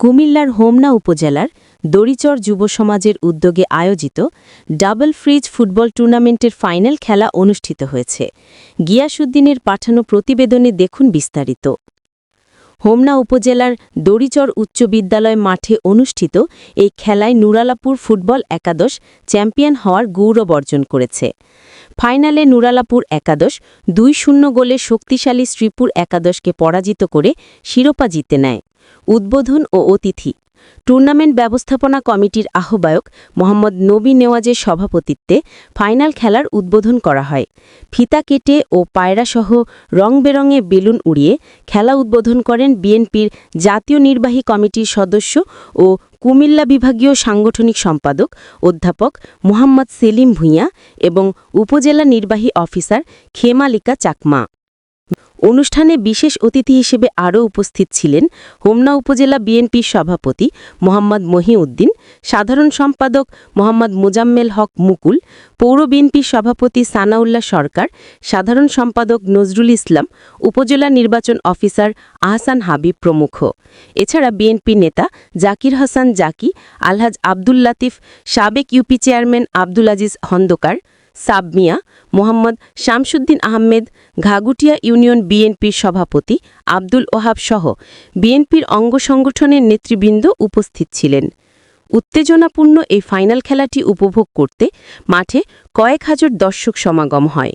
কুমিল্লার হোমনা উপজেলার দড়িচর যুব সমাজের উদ্যোগে আয়োজিত ডাবল ফ্রিজ ফুটবল টুর্নামেন্টের ফাইনাল খেলা অনুষ্ঠিত হয়েছে। গিয়াসুদ্দিনের পাঠানো প্রতিবেদনে দেখুন বিস্তারিত। হোমনা উপজেলার দড়িচর উচ্চ বিদ্যালয় মাঠে অনুষ্ঠিত এই খেলায় নুরালাপুর ফুটবল একাদশ চ্যাম্পিয়ন হওয়ার গৌরব অর্জন করেছে। ফাইনালে নুরালাপুর একাদশ দুই শূন্য গোলে শক্তিশালী শ্রীপুর একাদশকে পরাজিত করে শিরোপা জিতে নেয়। উদ্বোধন ও অতিথি। টুর্নামেন্ট ব্যবস্থাপনা কমিটির আহ্বায়ক মোহাম্মদ নবী নেওয়াজের সভাপতিত্বে ফাইনাল খেলার উদ্বোধন করা হয়। ফিতা কেটে ও পায়রাসহ রংবেরঙে বেলুন উড়িয়ে খেলা উদ্বোধন করেন বিএনপির জাতীয় নির্বাহী কমিটির সদস্য ও কুমিল্লা বিভাগীয় সাংগঠনিক সম্পাদক অধ্যাপক মোহাম্মদ সেলিম ভূঁইয়া এবং উপজেলা নির্বাহী অফিসার খেমালিকা চাকমা। অনুষ্ঠানে বিশেষ অতিথি হিসেবে আরও উপস্থিত ছিলেন হোমনা উপজেলা বিএনপির সভাপতি মোহাম্মদ মহিউদ্দিন, সাধারণ সম্পাদক মোহাম্মদ মোজাম্মেল হক মুকুল, পৌর বিএনপির সভাপতি সানাউল্লাহ সরকার, সাধারণ সম্পাদক নজরুল ইসলাম, উপজেলা নির্বাচন অফিসার আহসান হাবিব প্রমুখ। এছাড়া বিএনপি নেতা জাকির হাসান জাকি, আলহাজ আব্দুল লাতিফ, সাবেক UP chairman Abdul Aziz Khandakar Sabmia Mohammad Shamsuddin Ahmed Ghagutia union বিএনপির সভাপতি আব্দুল ওহাব সহ বিএনপির অঙ্গ সংগঠনের নেতৃবৃন্দ উপস্থিত ছিলেন। উত্তেজনাপূর্ণ এই ফাইনাল খেলাটি উপভোগ করতে মাঠে কয়েক হাজার দর্শক সমাগম হয়।